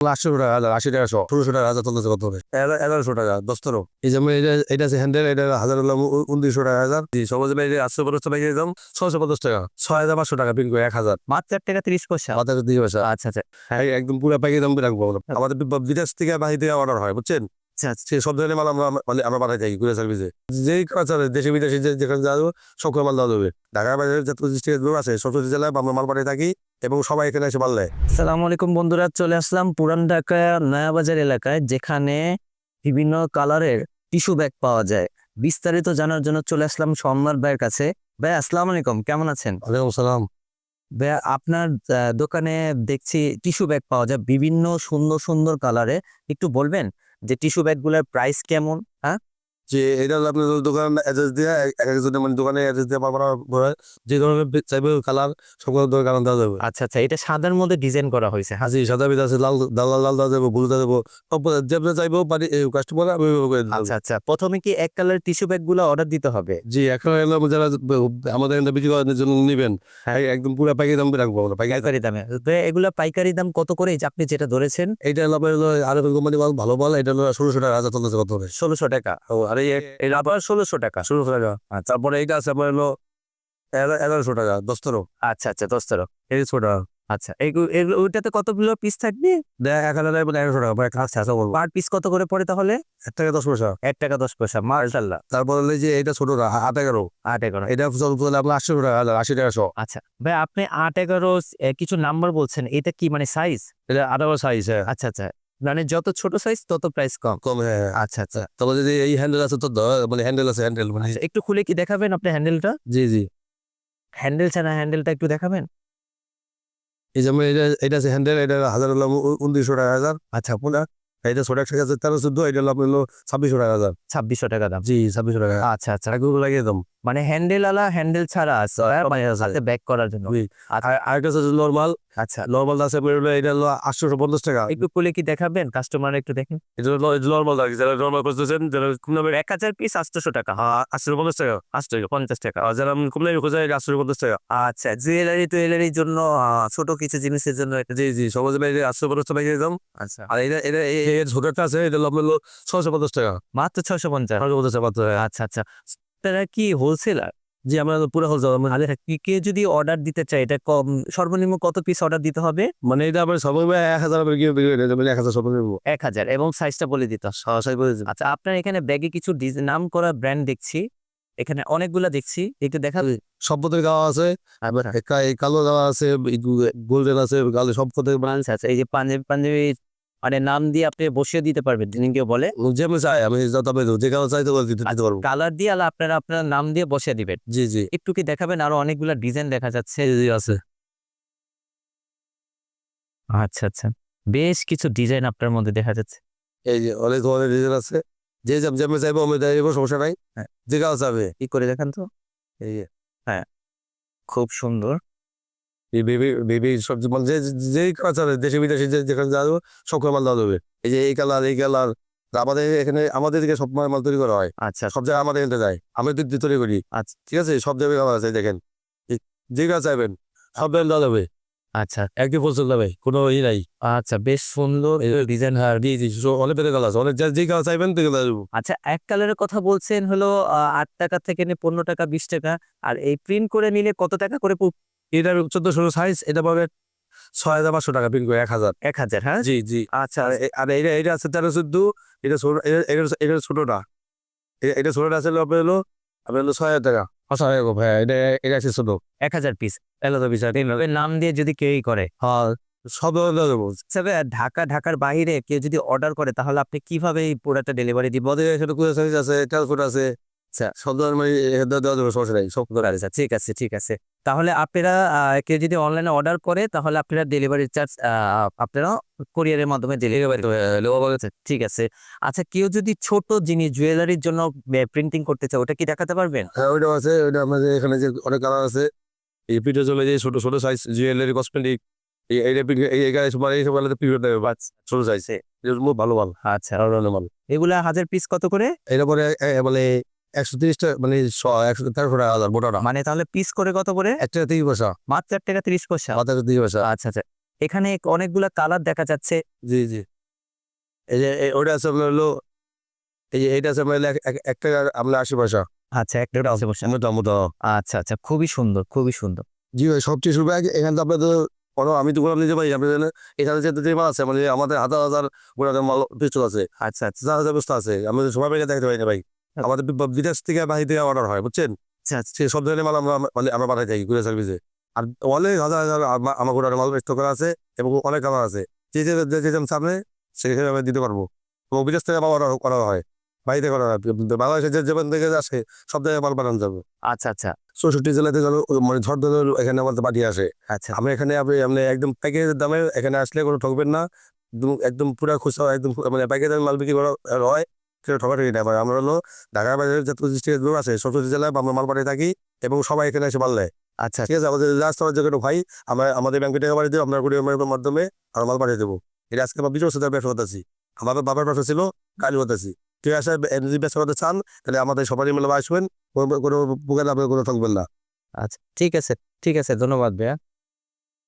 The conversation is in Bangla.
আটশো টাকা হাজার আশি টাকা শো। ষোলোশো টাকা হাজার চলতেছে কত হবে? এগারোশো টাকা দশটারো এই যেমন এটা এটা আছে হ্যান্ডেল এটা হাজার হলাম উনত্রিশশো টাকা হাজার। আটশো পঞ্চাশ টাকা দাম ছশো পঞ্চাশ টাকা। ছয় হাজার পাঁচশো টাকা এক হাজার। মাত্র টাকা তিরিশ পয়সা। আমাদের দুই পয়সা। আচ্ছা আচ্ছা। হ্যাঁ একদম পুরো প্যাকেজ দাম রাখব আমাদের বিদেশ থেকে বাহির থেকে অর্ডার হয় বুঝছেন? আচ্ছা আচ্ছা। সব ধরনের মাল আমরা মানে আমরা পাঠাই থাকি কুরিয়ার সার্ভিসে। যেই কাজ দেশে বিদেশে যেখানে যাব সব মাল দেওয়া যাবে। ঢাকা বাইরের যত আছে সরস্বতী জেলায় আমরা মাল পাঠিয়ে থাকি। এবং সবাই এখানে এসে নেয় সালামু আলাইকুম বন্ধুরা চলে আসলাম পুরান ঢাকা নয়াবাজার এলাকায় যেখানে বিভিন্ন কালারের টিস্যু ব্যাগ পাওয়া যায়। বিস্তারিত জানার জন্য চলে আসলাম সম্রাট ভাইয়ের কাছে। ভাই আসসালামু আলাইকুম কেমন আছেন? ওয়ালাইকুম সালাম। ভাইয়া আপনার দোকানে দেখছি টিস্যু ব্যাগ পাওয়া যায় বিভিন্ন সুন্দর সুন্দর কালারে একটু বলবেন যে টিস্যু ব্যাগগুলোর প্রাইস কেমন? যে এটা হলো আপনার দোকান অ্যাড্রেস দিয়ে এক এক একজনের মানে দোকানে অ্যাড্রেস দিয়ে মাল পাঠানোর পরে যে ধরনের চাইবে কালার সব ধরনের কালার দেওয়া যাবে। আচ্ছা আচ্ছা এটা সাদার মধ্যে ডিজাইন করা হয়েছে হ্যাঁ? হাসি সাদা বিদ আছে লাল লাল লাল দেওয়া যাবে ব্লু দেওয়া যাব। সব যেভাবে চাইব পারি কাস্টমার আমি। আচ্ছা আচ্ছা প্রথমে কি এক কালার টিস্যু ব্যাগগুলো অর্ডার দিতে হবে? জি এখন এলো যারা আমাদের এখানে বিক্রি করার জন্য নিবেন হ্যাঁ। একদম পুরো পাইকারি দাম রাখব আমরা পাইকারি দামে। তো এগুলা পাইকারি দাম কত করে? আপনি যেটা ধরেছেন। এটা হলো আপনার আরও কোম্পানি ভালো মাল এটা হলো ষোলোশো টাকা হাজার চলতেছে কত ষোলোশো টাকা। আর এই এটা আবার ষোলোশো টাকা। ষোলোশো টাকা। তারপরে এইটা আছে আপনার হলো এগারোশো টাকা দশটারো আচ্ছা আচ্ছা দশ তেরো এগারোশো টাকা আচ্ছা ওইটাতে কতগুলো পিস থাকবে? এক হাজার এগারোশো টাকা কাছে আছে বলব পার পিস কত করে পড়ে তাহলে? এক টাকা দশ পয়সা। এক টাকা দশ পয়সা মার্শাল্লাহ তারপর হলো যে এটা ছোটটা আট এগারো। আট এগারো। এটা আপনার আটশো টাকা আশি টাকা শো। আচ্ছা ভাই আপনি আট এগারো কিছু নাম্বার বলছেন এটা কি মানে সাইজ এটা আঠারো সাইজ হ্যাঁ। আচ্ছা আচ্ছা মানে যত ছোট সাইজ তত প্রাইস কম। কম হ্যাঁ আচ্ছা আচ্ছা। তবে যদি এই হ্যান্ডেল আছে তো মানে হ্যান্ডেল আছে হ্যান্ডেল মানে আচ্ছা, একটু খুলে কি দেখাবেন আপনি হ্যান্ডেলটা জি জি। হ্যান্ডেল ছাড়া হ্যান্ডেলটা একটু দেখাবেন? এই যেমন এটা এটা আছে হ্যান্ডেল এটা হাজার হলো উনত্রিশশো টাকা হাজার। আচ্ছা। আপনার এটা ছোট একটা আছে তেরো চোদ্দ এটা হলো আপনার ছাব্বিশশো টাকা হাজার। ছাব্বিশশো টাকা দাম। জি ছাব্বিশশো টাকা। আচ্ছা আচ্ছা। এগুলো লাগিয়ে দাম মানে হ্যান্ডেল আলা হ্যান্ডেল ছাড়া আছে। মানে। ব্যাক করার জন্য। আচ্ছা। আর আরেকটা আছে নর্মাল আচ্ছা নর্মাল আপনার হলো এটা হলো আটশোশো পঞ্চাশ টাকা। একটু খুলে কি দেখাবেন? কাস্টমার একটু দেখেন। এটা নর্মাল কি যারা নর্মাল করতেছেন যারা এক হাজার পিস আটশোশো টাকা। আটশো পঞ্চাশ টাকা আটশো পঞ্চাশ টাকা। পঞ্চাশ টাকা আর যারা কম দামে খোঁজে আটশো পঞ্চাশ টাকা। আচ্ছা জুয়েলারি টুয়েলারির জন্য ছোট কিছু জিনিসের জন্য জি জি সমাজে বাইরে আটশো পঞ্চাশ টাকা দাম আচ্ছা। আর এটা এটা এই- এই আছে এটা হলো আপনার হলো ছশো পঞ্চাশ টাকা। মাত্র ছশো পঞ্চাশ? ছশো পঞ্চাশ মাত্র, হ্যাঁ। আচ্ছা আচ্ছা। তারা কি হোলসেলার জি আমরা পুরো হোল আরে কেউ যদি অর্ডার দিতে চাই এটা কম সর্বনিম্ন কত পিস অর্ডার দিতে হবে? মানে এটা আমার সবাই এক হাজার এক হাজার নেব এক হাজার এবং সাইজটা বলে দিতে হবে। সরাসরি বলে দিন। আচ্ছা আপনার এখানে ব্যাগে কিছু নাম করা ব্র্যান্ড দেখছি। এখানে অনেকগুলা দেখছি একটু দেখা পথের গাওয়া আছে কা- কালো গাওয়া আছে গোল্ডেন আছে গালে সব পথের আচ্ছা আচ্ছা এই যে পাঞ্জাবি পাঞ্জাবি মানে নাম দিয়ে আপনি বসিয়ে দিতে পারবেন। যিনি কেউ বলে যে আমি চাই আমি যত যে চাইতে পারি দিতে দিতে পারব। কালার দিয়ে আলা আপনারা আপনার নাম দিয়ে বসিয়ে দিবেন। জি জি। একটু কি দেখাবেন? আরও অনেকগুলা ডিজাইন দেখা যাচ্ছে। জি, আছে। আচ্ছা আচ্ছা। বেশ কিছু ডিজাইন আপনার মধ্যে দেখা যাচ্ছে। এই যে অনেক ধরনের ডিজাইন আছে। যে যেমন চাইব আমি চাইব সমস্যা নাই। হ্যাঁ। যে কালো চাবে। কি করে দেখান তো? এই যে। খুব সুন্দর। এই বেবি বেবি সব যে- যে যে কাজ দেশে বিদেশে যে যেখানে সব মাল দেওয়া যাবে। এই যে এই কালার এই কালার আমাদের এখানে আমাদের দিকে সব মাল মাল তৈরি করা হয়। আচ্ছা সব জায়গায় আমাদের এখানে যায়। আমি দিক তৈরি করি। আচ্ছা। ঠিক আছে? সব জায়গায় কালার আছে দেখেন। যে কাজ চাইবেন সব দেওয়া যাবে। আচ্ছা। একই পছন্দ যাবে কোনো ই নাই। আচ্ছা বেশ সুন্দর ডিজাইন জি জি অনেক বেড়ে কালার আছে। অনেক যে- কালার চাইবেন আচ্ছা এক কালারের কথা বলছেন হলো আট টাকা থেকে নিয়ে পনেরো টাকা বিশ টাকা। আর এই প্রিন্ট করে নিলে কত টাকা করে পু- এটার চোদ্দ ষোলো সাইজ এটা পাবে ছয় হাজার পাঁচশো টাকা করে এক হাজার। এক হাজার হ্যাঁ? জি জি। আচ্ছা। আর এটা এটা আছে তেরো চোদ্দ এটা ছোট এটা- এটা এটা ছোটটা এটা ছোটটা আছে হলো আপনার হলো আপনার হলো ছয় হাজার টাকা। হাজার ভাই এটা এটা আছে ছোট এক হাজার পিস এলাদা বিচার। নাম দিয়ে যদি কেউই করে হ্যাঁ সব তবে ঢাকা ঢাকার বাইরে কেউ যদি অর্ডার করে তাহলে আপনি কীভাবে এই প্রোডাক্টটা ডেলিভারি দিব বদে সাইজ আছে ট্রান্সপোর্ট আছে। আচ্ছা। সব ধরনের মানে দেওয়া দেওয়া যাবে সমস্যা নাই সব ধরনের আচ্ছা ঠিক আছে ঠিক আছে। তাহলে আপনারা কেউ যদি অনলাইনে অর্ডার করে তাহলে আপনারা ডেলিভারি চার্জ আপনারা কোরিয়ারের মাধ্যমে ডেলিভারি ঠিক আছে। আচ্ছা কেউ যদি ছোট জিনিস জুয়েলারির জন্য প্রিন্টিং করতে চায় ওটা কি দেখাতে পারবেন? হ্যাঁ ওইটাও আছে ওইটা আমাদের এখানে যে অনেক কালার আছে। এই পিঠে চলে যে ছোট ছোট সাইজ জুয়েলারি কসমেটিক আচ্ছা। এগুলা হাজার পিস কত করে? এটা পরে মানে একশো তিরিশটা মানে একশো তেরোশো টাকা হাজার মোটাটা মানে তাহলে পিস করে কত করে? একটা তিরিশ পয়সা। মাত্র এক টাকা তিরিশ পয়সা? মাথা তিরিশ পয়সা। আচ্ছা আচ্ছা। এখানে অনেকগুলা কালার দেখা যাচ্ছে। জি জি। এই যে ওটা আছে আপনার হলো এই যে এইটা আছে আপনার এক- এক- এক আপনার আশি পয়সা। আচ্ছা একটা আছে বসে মোটা মোটা। আচ্ছা আচ্ছা। খুবই সুন্দর খুবই সুন্দর। জি ভাই সবচেয়ে শুরু এখানে তো আপনাদের কোনো আমি তো গোলাম নিতে পারি আপনি জানেন এখানে যে মাল আছে মানে আমাদের হাজার হাজার গোলামের মাল পিস্তল আছে। আচ্ছা আচ্ছা। হাজার বস্তা আছে আমাদের সবাই দেখতে পাই না ভাই। আমাদের বিদেশ থেকে বাহির থেকে অর্ডার হয় বুঝছেন? আচ্ছা আচ্ছা। সে সব ধরনের মাল আমরা মানে আমরা পাঠাই থাকি কুরিয়ার সার্ভিসে। আর অনেক হাজার হাজার আমার গোলামের মাল স্টক করা আছে এবং অনেক কালার আছে। যে যে সামনে সেখানে আমরা দিতে পারব। এবং বিদেশ থেকে আমার অর্ডার করা হয় বাইরে করা হয়। বাংলাদেশে যে যেমন থেকে আসে সব জায়গায় মাল পাঠানো যাবে। আচ্ছা আচ্ছা। চৌষট্টি জেলাতে মানে ঝড় ধরে এখানে আমাদের পাঠিয়ে আসে। আচ্ছা। আমরা এখানে আপনি আপনি একদম প্যাকেজের দামে এখানে আসলে কোনো ঠকবেন না। একদম একদম পুরো খুচরা একদম মানে প্যাকেজের মাল বিক্রি করা হয়। সেটা ঠকাঠকি না আমরা হলো ঢাকা বাজারের যত ডিস্ট্রিক্টের লোক আছে সব জেলায় আমরা মাল পাঠিয়ে থাকি এবং সবাই এখানে এসে নেয় আচ্ছা। ঠিক আছে? আমাদের লাস্ট আমার যে কোনো ভাই আমরা আমাদের ব্যাংকে টাকা পাঠিয়ে দেবো আপনার কুড়িয়ার মাধ্যমে আমরা মাল পাঠিয়ে দেবো। এটা আজকে আমরা বছর ধরে ব্যবসা করতেছি। আমার বাবার ব্যবসা ছিল কাজ করতেছি। ঠিক আছে? যদি ব্যবসা করতে চান তাহলে আমাদের সবারই মিলে আসবেন কোনো প্রকার আপনার কোনো ঠকবেন না। আচ্ছা ঠিক আছে ঠিক আছে। ধন্যবাদ ভাইয়া।